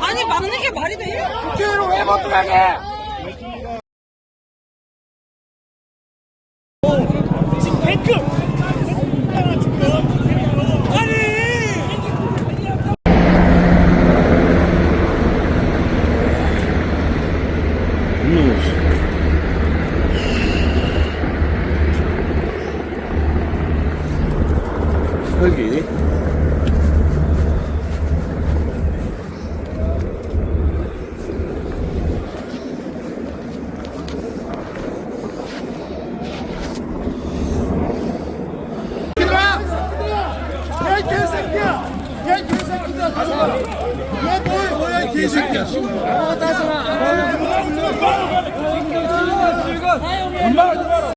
아니 막는 게 말이 돼? 국회의원 왜못 들어가게? 지금 탱크 여기 개새끼야. 어, 따져라. 엄마가 들어라.